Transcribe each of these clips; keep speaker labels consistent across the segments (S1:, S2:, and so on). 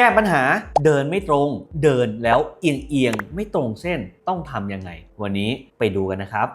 S1: แก้ปัญหาเดินไม่ตรง เดินแล้วเอียงเอียงๆไม่ตรงเส้นต้องทำยังไง วันนี้ไปดูกันนะครับ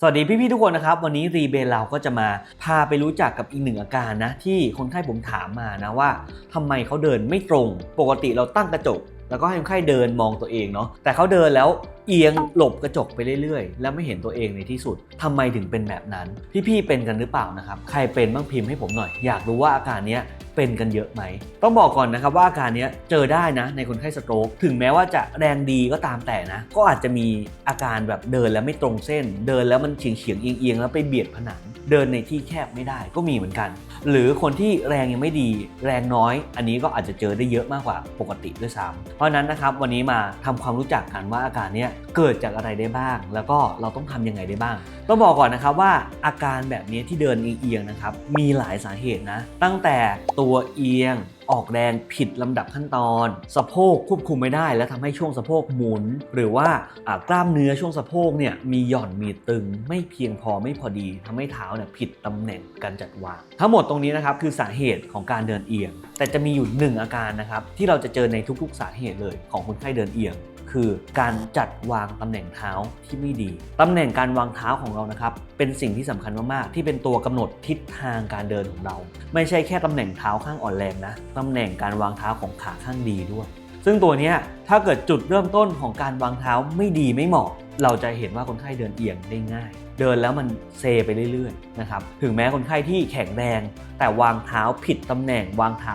S1: สวัสดีพี่ๆทุกคนนะครับ วันนี้รีเบนเราก็จะมาพาไปรู้จักกับอีกหนึ่งอาการนะ ที่คนไข้ผมถามมานะว่าทำไมเขาเดินไม่ตรง ปกติเราตั้งกระจก แล้วก็ให้คนไข้เดินมองตัวเองเนาะแต่เขาเดินแล้ว เอียงหลบกระจกไปเรื่อยๆ แล้วไม่เห็นตัวเองในที่สุดทำไมถึงเป็นแบบนั้น พี่ๆเป็นกันหรือเปล่านะครับ ใครเป็นบ้างพิมพ์ให้ผมหน่อย อยากรู้ว่าอาการเนี้ยเป็นกันเยอะไหม ต้องบอกก่อนนะครับว่าอาการนี้เจอได้นะในคนไข้สโตรก ถึงแม้ว่าจะแรงดีก็ตามแต่นะ ก็อาจจะมีอาการแบบเดินแล้วไม่ตรงเส้น เดินแล้วมันเฉียงเฉียงๆเอียงเอียงๆแล้วไปเบียดผนัง เดินในที่แคบไม่ได้ก็มีเหมือนกัน หรือคนที่แรงยังไม่ดี แรงน้อย อันนี้ก็อาจจะเจอได้เยอะมากกว่าปกติด้วยซ้ำเพราะนั้นนะครับวันนี้มาทำความรู้จักกันว่าอาการนี้เกิดจากอะไรได้บ้าง แล้วก็เราต้องทำยังไงได้บ้างต้องบอกก่อนนะครับว่าอาการแบบนี้ที่เดินเอียงนะครับมีหลายสาเหตุนะ ตั้งแต่ตัวเอียงออกแรงผิดลำดับขั้นตอน สะโพกควบคุมไม่ได้ และทำให้ช่วงสะโพกหมุน หรือว่าอ่ากล้ามเนื้อช่วงสะโพกเนี่ยมีหย่อนมีตึง ไม่เพียงพอไม่พอดีทำให้เท้าเนี่ยผิดตำแหน่งการจัดวาง ทั้งหมดตรงนี้นะครับคือสาเหตุของการเดินเอียง แต่จะมีอยู่หนึ่งอาการนะครับที่เราจะเจอในทุกๆ สาเหตุเลยของคนไข้เดินเอียง คือการจัดวางตำแหน่งเท้าที่ไม่ดี ตำแหน่งการวางเท้าของเรานะครับ เป็นสิ่งที่สำคัญมากๆ ที่เป็นตัวกำหนดทิศทางการเดินของเรา ไม่ใช่แค่ตำแหน่งเท้าข้างอ่อนแรงนะตำแหน่งการวางเท้าของขาข้างดีด้วย ซึ่งตัวนี้ถ้าเกิดจุดเริ่มต้นของการวางเท้าไม่ดีไม่เหมาะ เราจะเห็นว่าคนไข้เดินเอียงได้ง่าย เดินแล้วมันเซไปเรื่อยๆนะครับถึงแม้คนไข้ที่แข็งแรง แต่วางเท้าผิดตำแหน่งวางเท้า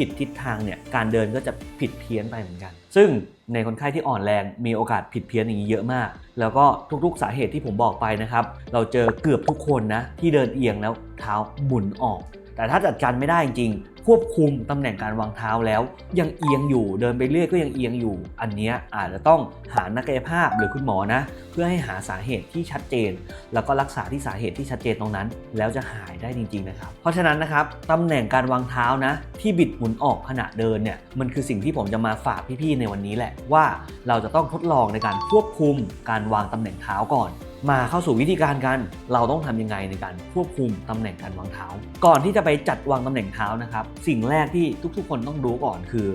S1: ผิดทิศทางเนี่ยการเดินก็จะผิดเพี้ยนไปเหมือนกัน ซึ่งในคนไข้ที่อ่อนแรงมีโอกาสผิดเพี้ยนอย่างนี้เยอะมาก แล้วก็ทุกๆสาเหตุที่ผมบอกไปนะครับ เราเจอเกือบทุกคนนะที่เดินเอียงแล้วเท้าหมุนออก แต่ถ้าจัดการไม่ได้จริงๆควบคุมตำแหน่งการวางเท้าแล้ว ยังเอียงอยู่เดินไปเรื่อยก็ยังเอียงอยู่ อันนี้อาจจะต้องหานักกายภาพหรือคุณหมอนะ เพื่อให้หาสาเหตุที่ชัดเจน แล้วก็รักษาที่สาเหตุที่ชัดเจนตรงนั้น แล้วจะหายได้จริง ๆ นะครับ เพราะฉะนั้นนะครับตำแหน่งการวางเท้านะ ที่บิดหมุนออกขณะเดินเนี่ยมันคือสิ่งที่ผมจะมาฝากพี่ๆในวันนี้แหละว่าเราจะต้องทดลองในการควบคุมการวางตำแหน่งเท้าก่อน มาเข้าสู่วิธีการกัน เราต้องทำยังไงในการควบคุมตำแหน่งการวางเท้า ก่อนที่จะไปจัดวางตำแหน่งเท้านะครับ สิ่งแรกที่ทุกๆ คนต้องรู้ก่อนคือ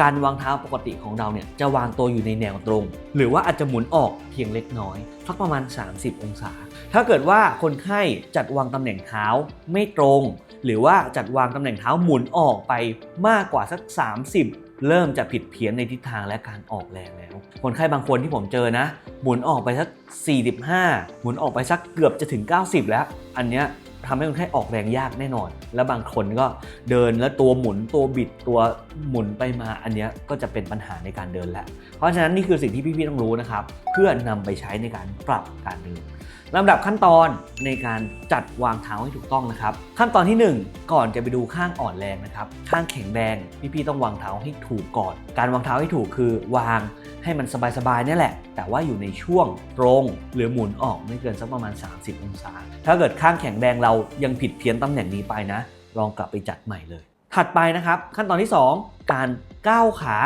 S1: การวางเท้าปกติของเราเนี่ยจะวางตัวอยู่ในแนวตรง หรือว่าอาจจะหมุนออกเพียงเล็กน้อยสักประมาณ 30 องศา ถ้าเกิดว่าคนไข้จัดวางตำแหน่งเท้าไม่ตรง หรือว่าจัดวางตำแหน่งเท้าหมุนออกไปมากกว่าสัก 30 เริ่มจะผิดเพี้ยนในทิศทางและการออกแรงแล้ว คนไข้บางคนที่ผมเจอนะ หมุนออกไปสัก 45 หมุนออกไปสักเกือบจะถึง 90 แล้ว อันเนี้ยทำให้คนไข้ออกแรงยากแน่นอน แล้วบางคนก็เดินแล้วตัวหมุนตัวบิดตัวหมุนไปมาอันเนี้ยก็จะเป็นปัญหาในการเดินแหละ เพราะฉะนั้นนี่คือสิ่งที่พี่ๆต้องรู้นะครับ เพื่อนำไปใช้ในการปรับการเดิน ลำดับขั้นตอนในการจัดวางเท้าให้ถูกต้องนะครับ ขั้นตอนที่ 1 ก่อนจะไปดูข้างอ่อนแรงนะครับ ข้างแข็งแรงพี่ๆต้องวางเท้าให้ถูกก่อน การวางเท้าให้ถูกคือวางให้มันสบายๆนี่แหละ แต่ว่าอยู่ในช่วงตรงหรือหมุนออกไม่เกินสักประมาณ 30 องศา ถ้าเกิดข้างแข็งแรงเรายังผิดเพี้ยนตำแหน่งนี้ไปนะ ลองกลับไปจัดใหม่เลย ถัดไปนะครับ ขั้นตอนที่ 2 การ ก้าวขา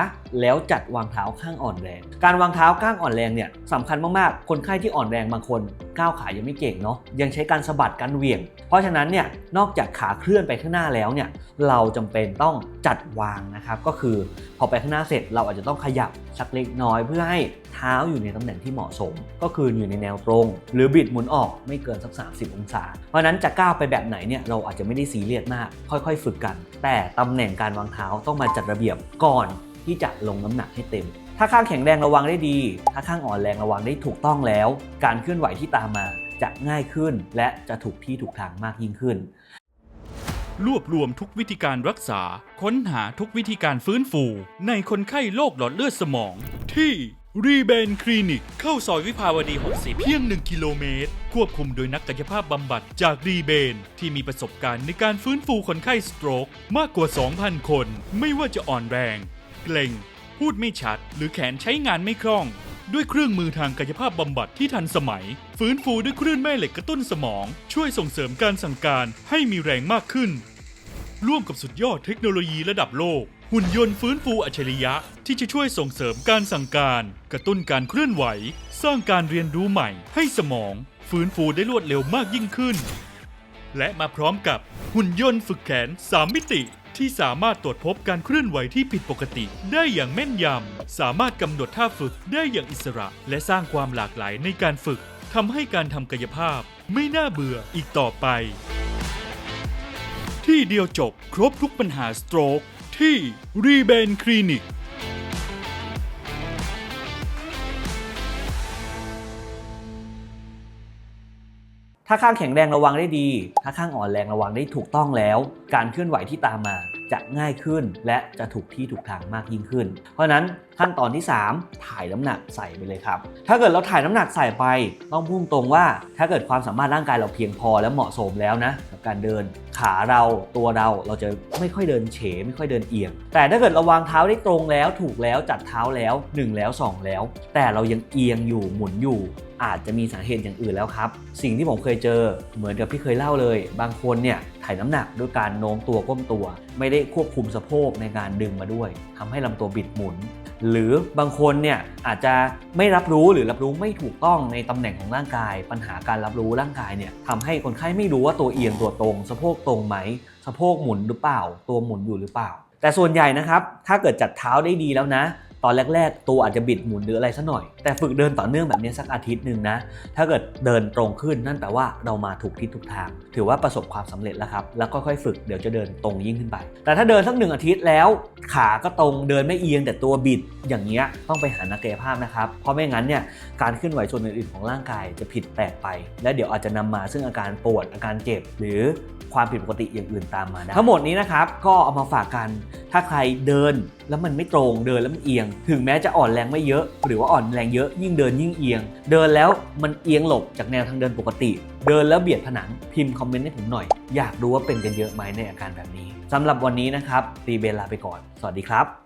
S1: แล้วจัดวางเท้าข้างอ่อนแรง การวางเท้าข้างอ่อนแรงเนี่ยสำคัญมากๆ คนไข้ที่อ่อนแรงบางคนก้าวขายังไม่เก่งเนาะยังใช้การสะบัดการเหวี่ยง เพราะฉะนั้นเนี่ยนอกจากขาเคลื่อนไปข้างหน้าแล้วเนี่ยเราจำเป็นต้องจัดวางนะครับก็คือพอไปข้างหน้าเสร็จเราอาจจะต้องขยับสักเล็กน้อยเพื่อให้เท้าอยู่ในตำแหน่งที่เหมาะสม ก็คืออยู่ในแนวตรง หรือบิดหมุนออกไม่เกินสัก 30 องศา เพราะนั้นจะก้าวไปแบบไหนเนี่ยเราอาจจะไม่ได้ซีเรียสมาก ค่อยๆ ฝึกกัน แต่ตำแหน่งการวางเท้าต้องมาจัดระเบียบกอนที่จะลงน้ำหนักให้เต็ม ถ้าข้างแข็งแรงระวังได้ดี ถ้าข้างอ่อนแรงระวังได้ถูกต้องแล้ว การเคลื่อนไหวที่ตามมาจะง่ายขึ้น และจะถูกที่ถูกทางมากยิ่งขึ้น
S2: รวบรวมทุกวิธีการรักษา ค้นหาทุกวิธีการฟื้นฟู ในคนไข้โรคหลอดเลือดสมองที่ รีเบนคลินิก เข้าซอยวิภาวดี 60 เพียง 1 กิโลเมตร ควบคุมโดยนักกายภาพบำบัดจากรีเบน ที่มีประสบการณ์ในการฟื้นฟูคนไข้สโตรก มากกว่า 2,000 คน ไม่ว่าจะอ่อนแรง เกร็ง พูดไม่ชัด หรือแขนใช้งานไม่คล่อง ด้วยเครื่องมือทางกายภาพบำบัดที่ทันสมัย ฟื้นฟูด้วยคลื่นแม่เหล็กกระตุ้นสมอง ช่วยส่งเสริมการสั่งการให้มีแรงมากขึ้น ร่วมกับสุดยอดเทคโนโลยีระดับโลก หุ่นยนต์ฟื้นฟูอัจฉริยะที่จะช่วยส่งเสริมการสั่งการ กระตุ้นการเคลื่อนไหว สร้างการเรียนรู้ใหม่ ให้สมอง ฟื้นฟูได้รวดเร็วมากยิ่งขึ้น และมาพร้อมกับหุ่นยนต์ฝึกแขน 3 มิติ ที่สามารถตรวจพบการเคลื่อนไหวที่ผิดปกติ ได้อย่างแม่นยำ สามารถกำหนดท่าฝึกได้อย่างอิสระ และสร้างความหลากหลายในการฝึกทำให้การทำกายภาพ ไม่น่าเบื่ออีกต่อไป ที่เดียวจบครบทุกปัญหาสโตรก ที่รีเบนคลินิก
S1: ถ้าข้างแข็งแรงระวังได้ดี ถ้าข้างอ่อนแรงระวังได้ถูกต้องแล้ว การเคลื่อนไหวที่ตามมา จะง่ายขึ้น และจะถูกที่ถูกทางมากยิ่งขึ้น เพราะนั้นขั้นตอนที่ 3 ถ่ายน้ำหนักใส่ไปเลยครับ ถ้าเกิดเราถ่ายน้ำหนักใส่ไป ต้องพุ่งตรงว่า ถ้าเกิดความสามารถร่างกายเราเพียงพอและเหมาะสมแล้วนะกับการเดินขาเราตัวเราเราจะไม่ค่อยเดินเฉ ไม่ค่อยเดินเอียง แต่ถ้าเกิดเราวางเท้าได้ตรงแล้วถูกแล้วจัดเท้าแล้ว 1 แล้ว 2 แล้ว แต่เรายังเอียงอยู่หมุนอยู่อาจจะมีสาเหตุอย่างอื่นแล้วครับ สิ่งที่ผมเคยเจอเหมือนกับที่เคยเล่าเลย บางคนเนี่ย ถ่ายน้ำหนักด้วยการโน้มตัวก้มตัว ไม่ได้ควบคุมสะโพกในการดึงมาด้วยทำให้ลำตัวบิดหมุน หรือบางคนเนี่ยอาจจะไม่รับรู้หรือรับรู้ไม่ถูกต้องในตำแหน่งของร่างกาย ปัญหาการรับรู้ร่างกายเนี่ยทำให้คนไข้ไม่รู้ว่าตัวเอียงตัวตรง สะโพกตรงไหมสะโพกหมุนหรือเปล่า ตัวหมุนอยู่หรือเปล่า แต่ส่วนใหญ่นะครับ ถ้าเกิดจัดเท้าได้ดีแล้วนะ ตอนแรก ๆ ตัวอาจจะบิดหมุนหรืออะไรสัหน่อย แต่ฝึกเดินต่อเนื่องแบบนี้สักอาทิตย์หนึ่งนะ ถ้าเกิดเดินตรงขึ้นนั่นแปลว่าเรามาถูกทิศถูกทาง ถือว่าประสบความสำเร็จแล้วครับ แล้วก็ค่อยๆฝึกเดี๋ยวจะเดินตรงยิ่งขึ้นไป แต่ถ้าเดินสักหนึ่งอาทิตย์แล้ว ขาก็ตรงเดินไม่เอียงแต่ตัวบิดอย่างเงี้ยต้องไปหานักกายภาพนะครับ เพราะไม่งั้นเนี่ยการเคลื่อนไหวส่วนอื่นๆของร่างกายจะผิดแปลกไป และเดี๋ยวอาจจะนำมาซึ่งอาการปวดอาการเจ็บ หรือ ความผิดปกติอย่างอื่นตามมาได้ทั้งหมดนี้นะครับก็เอามาฝากกัน ถ้าใครเดินแล้วมันไม่ตรงเดินแล้วมันเอียง ถึงแม้จะอ่อนแรงไม่เยอะ หรือว่าอ่อนแรงเยอะยิ่งเดินยิ่งเอียง เดินแล้วมันเอียงหลบจากแนวทางเดินปกติ เดินแล้วเบียดผนังพิมพ์คอมเมนต์ให้ผมหน่อย อยากรู้ว่าเป็นกันเยอะไหมในอาการแบบนี้สำหรับวันนี้นะครับตีเบลลาไปก่อน สวัสดีครับ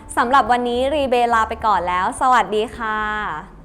S3: สำหรับวันนี้รีเบลาไปก่อนแล้ว สวัสดีค่ะ